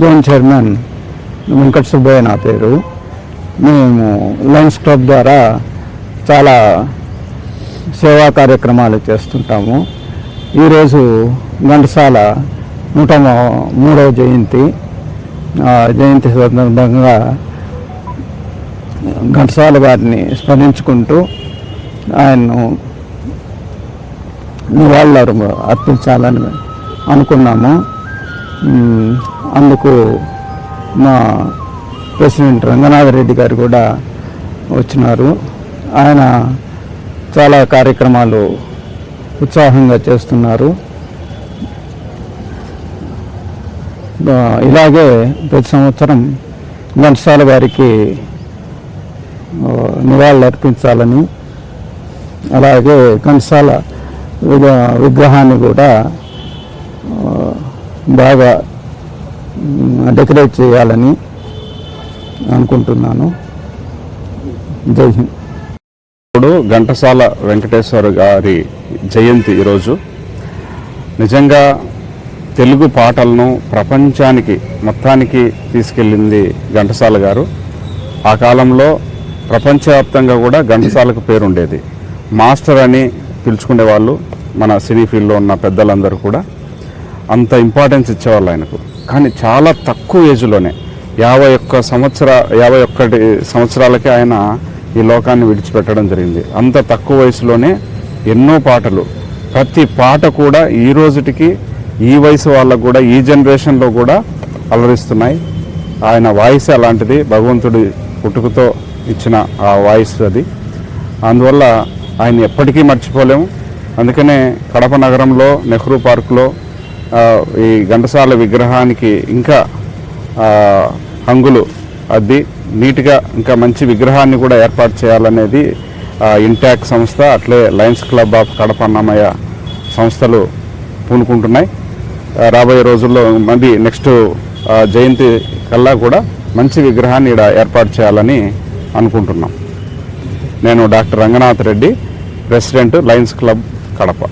Zone chairman Venkata Subbaiah నా పేరు. మేము లయన్స్ క్లబ్ ద్వారా చాలా సేవా కార్యక్రమాలు చేస్తుంటాము. ఈరోజు ఘంటసాల నూట మూడవ జయంతి. జయంతి సందర్భంగా ఘంటసాల గారిని స్మరించుకుంటూ ఆయన్ను నివాళులు అర్పించాలని అనుకున్నాము. అందుకు మా ప్రెసిడెంట్ రంగనాథ రెడ్డి గారు కూడా వచ్చినారు. ఆయన చాలా కార్యక్రమాలు ఉత్సాహంగా చేస్తున్నారు. ఇలాగే ప్రతి సంవత్సరం ఘంటసాల గారికి నివాళులు అర్పించాలని అలాగే ఘంటసాల విగ్రహాన్ని కూడా బాగా డెకరేట్ చేయాలని అనుకుంటున్నాను. జై హింద్. ఇప్పుడు ఘంటసాల వెంకటేశ్వర గారి జయంతి ఈరోజు. నిజంగా తెలుగు పాటలను ప్రపంచానికి మొత్తానికి తీసుకెళ్ళింది ఘంటసాల గారు. ఆ కాలంలో ప్రపంచవ్యాప్తంగా కూడా ఘంటసాలకు పేరుండేది. మాస్టర్ అని పిలుచుకునేవాళ్ళు మన సినీ ఫీల్డ్లో ఉన్న పెద్దలందరూ కూడా. అంత ఇంపార్టెన్స్ ఇచ్చేవాళ్ళు ఆయనకు. కానీ చాలా తక్కువ ఏజ్లోనే. యాభై ఒక్క సంవత్సర యాభై ఒక్కటి సంవత్సరాలకే ఆయన ఈ లోకాన్ని విడిచిపెట్టడం జరిగింది. అంత తక్కువ వయసులోనే ఎన్నో పాటలు. ప్రతి పాట కూడా ఈ రోజుటికి ఈ వయసు వాళ్ళకు కూడా ఈ జనరేషన్లో కూడా అలరిస్తున్నాయి. ఆయన వాయిస్ అలాంటిది భగవంతుడి పుట్టుకతో ఇచ్చిన ఆ వాయిస్ అది. అందువల్ల ఆయన ఎప్పటికీ మర్చిపోలేము. అందుకనే కడప నగరంలో నెహ్రూ పార్కులో ఈ ఘంటసాల విగ్రహానికి ఇంకా హంగులు అద్ది నీట్గా ఇంకా మంచి విగ్రహాన్ని కూడా ఏర్పాటు చేయాలనేది ఇంటాక్ సంస్థ అట్లే Lions Club of Kadapa Annamayya సంస్థలు పూనుకుంటున్నాయి. రాబోయే రోజుల్లో మళ్ళీ నెక్స్ట్ జయంతి కల్లా కూడా మంచి విగ్రహాన్ని ఇక్కడ ఏర్పాటు చేయాలని అనుకుంటున్నాం. నేను doctor Ranganath Reddy president Lions Club Kadapa.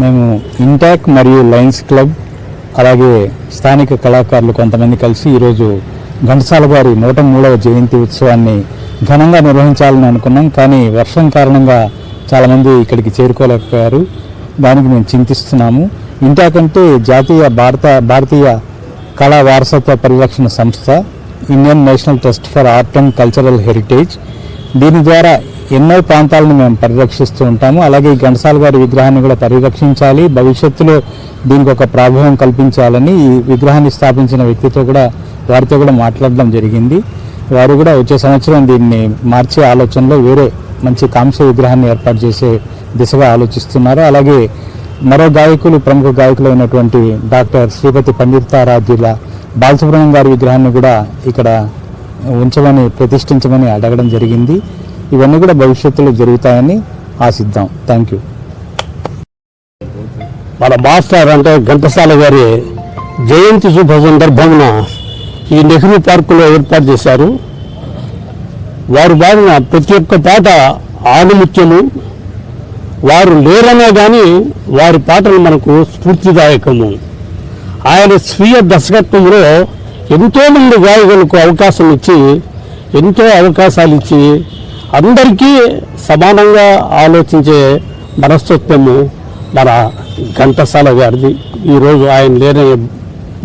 మేము ఇంటాక్ మరియు లయన్స్ క్లబ్ అలాగే స్థానిక కళాకారులు కొంతమంది కలిసి ఈరోజు ఘంటసాల గారి నూట మూడవ జయంతి ఉత్సవాన్ని ఘనంగా నిర్వహించాలని అనుకున్నాం. కానీ వర్షం కారణంగా చాలామంది ఇక్కడికి చేరుకోలేకపోయారు. దానికి మేము చింతిస్తున్నాము. ఇంటాక్ అంటే జాతీయ భారత భారతీయ కళా వారసత్వ పరిరక్షణ సంస్థ Indian National Trust for Art and Cultural Heritage దీని ద్వారా ఎన్నో ప్రాంతాలను మేము పరిరక్షిస్తూ ఉంటాము. అలాగే ఈ ఘంటసాల గారి విగ్రహాన్ని కూడా పరిరక్షించాలి. భవిష్యత్తులో దీనికి ఒక ప్రభావం కల్పించాలని ఈ విగ్రహాన్ని స్థాపించిన వ్యక్తితో కూడా వారితో కూడా మాట్లాడడం జరిగింది. వారు కూడా వచ్చే సంవత్సరం దీన్ని మార్చే ఆలోచనలో వేరే మంచి కాంస్య విగ్రహాన్ని ఏర్పాటు చేసే దిశగా ఆలోచిస్తున్నారు. అలాగే మరో గాయకులు ప్రముఖ గాయకులైనటువంటి డాక్టర్ శ్రీపతి పండితారాధ్యుల బాలసుబ్రహ్మణ్యం గారి విగ్రహాన్ని కూడా ఇక్కడ ఉంచమని ప్రతిష్ఠించమని అడగడం జరిగింది. ఇవన్నీ కూడా భవిష్యత్తులో జరుగుతాయని ఆశిద్దాం. థ్యాంక్ యూ మన మాస్టర్ అంటే ఘంటసాల గారి జయంతి శుభ సందర్భమున ఈ నెహ్రూ పార్కులో ఏర్పాటు చేశారు. వారు పాడిన ప్రతి ఒక్క పాట ఆనుముత్యము వారు లేరనే కానీ వారి పాటలు మనకు స్ఫూర్తిదాయకము. ఆయన స్వీయ దర్శకత్వంలో ఎంతోమంది గాయకులకు అవకాశం ఇచ్చి ఎంతో అవకాశాలు ఇచ్చి అందరికీ సమానంగా ఆలోచించే మనస్తత్వము మన ఘంటసాల గారిది. ఈరోజు ఆయన లేని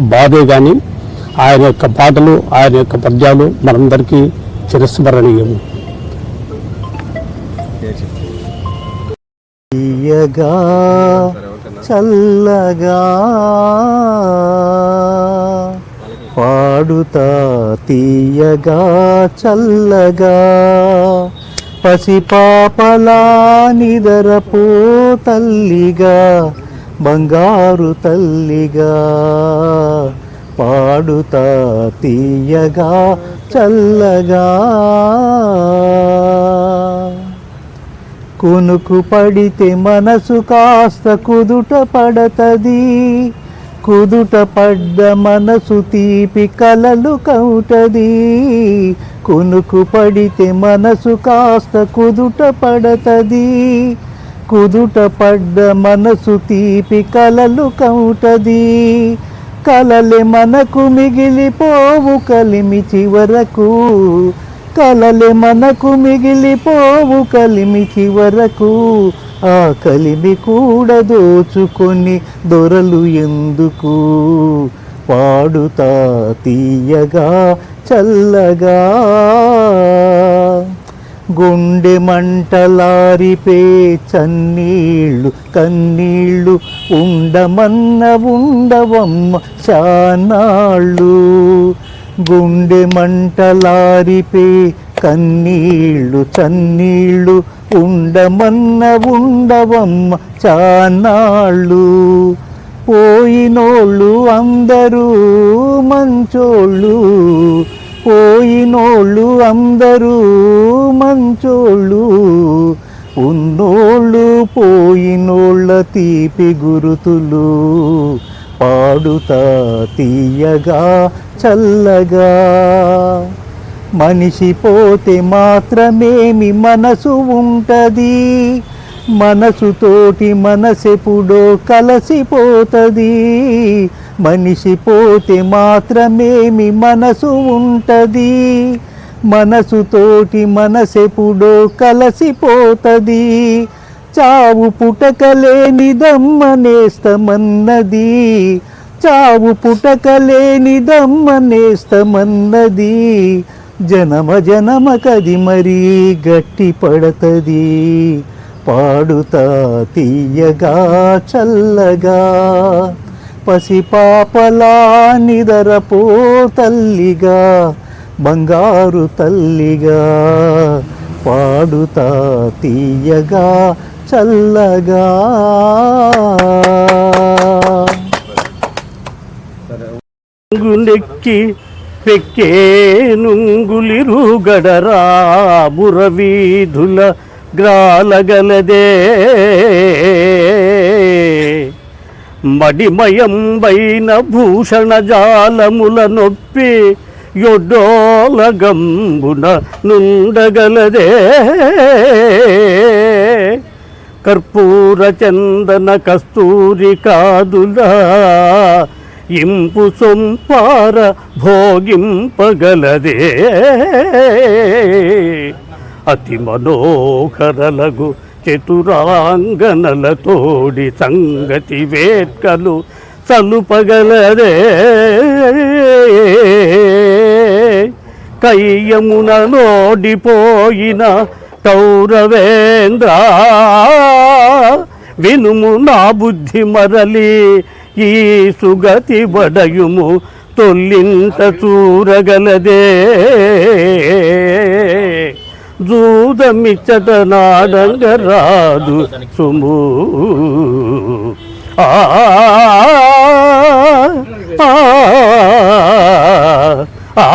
బాధే కానీ ఆయన యొక్క పాటలు ఆయన యొక్క పద్యాలు మనందరికీ చిరస్మరణీయము తీయగా చల్లగా పాడుతా తీయగా చల్లగా. పసిపాపలా నిదరపో తల్లిగా బంగారు తల్లిగా. పాడుతా తీయగా చల్లగా. కునుకు పడితే మనసు కాస్త కుదుట పడతది. కుదుట పడ్డ మనసు తీపి కలలు కౌటది. కునుకు పడితే మనసు కాస్త కుదుట పడతది కుదుట పడ్డ మనసు తీపి కలలు కౌటది. కలలే మనకు మిగిలిపోవు కలిమి చివరకు. కలలే మనకు మిగిలిపోవు కలిమి చివరకు. ఆ కలిమి కూడా దోచుకొని దొరలు ఎందుకు? పాడుతా తీయగా చల్లగా. గుండె మంటలారిపే చన్నీళ్ళు కన్నీళ్ళు ఉండమన్న ఉండవమ్మ చానాళ్ళు. గుండె మంటలారిపే కన్నీళ్ళు చన్నీళ్ళు ఉండమన్న ఉండవమ్మ చానాళ్ళు పోయినోళ్ళు అందరూ మంచోళ్ళు. పోయినోళ్ళు అందరూ మంచోళ్ళు. ఉన్నోళ్ళు పోయినోళ్ళ తీపి గురుతులు. పాడుతా తీయగా చల్లగా. మనిషి పోతే మాత్రమేమి మనసు ఉంటది. మనసుతోటి మనసెప్పుడో కలసిపోతుంది. మనిషి పోతే మాత్రమేమి మనసు ఉంటది. మనసుతోటి మనసెప్పుడో కలసిపోతుంది. చావు పుటకలేనిదమ్మనేస్తమన్నది. చావు పుటకలేనిదమ్మనేస్తమన్నది. జనమ జనమ కది మరీ గట్టి పడతది. పాడుతా తీయగా చల్లగా. పసిపాపలా నిదరపో తల్లిగా బంగారు తల్లిగా. పాడుతా తీయగా చల్లగా. గుండెక్కి పెక్కేనుంగులిరుగడరా బురవీధుల గ్రాలగలదే. మడిమయంబైన భూషణ జాలముల నొప్పి యొడ్డోలగంబున నుండగలదే. కర్పూర చందన కస్తూరి కాదులా ఇంపు సొంపార భోగింపగలదే. అతి మనోహరలగు చతురాంగనలతోడి సంగతి వేట్కలు సలుపగలదే. కయ్యమున నోడిపోయిన కౌరవేంద్ర వినుము నా బుద్ధి మరలి ఈ సుగతి బడయుము తొల్లింత చూరగలదే జూదమిచ్చట నాడంగరాదు సుము ఆ ఆ, ఆ,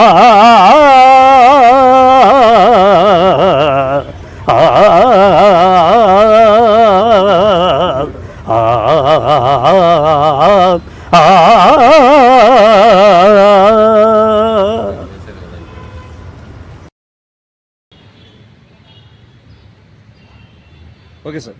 ఓకే సార్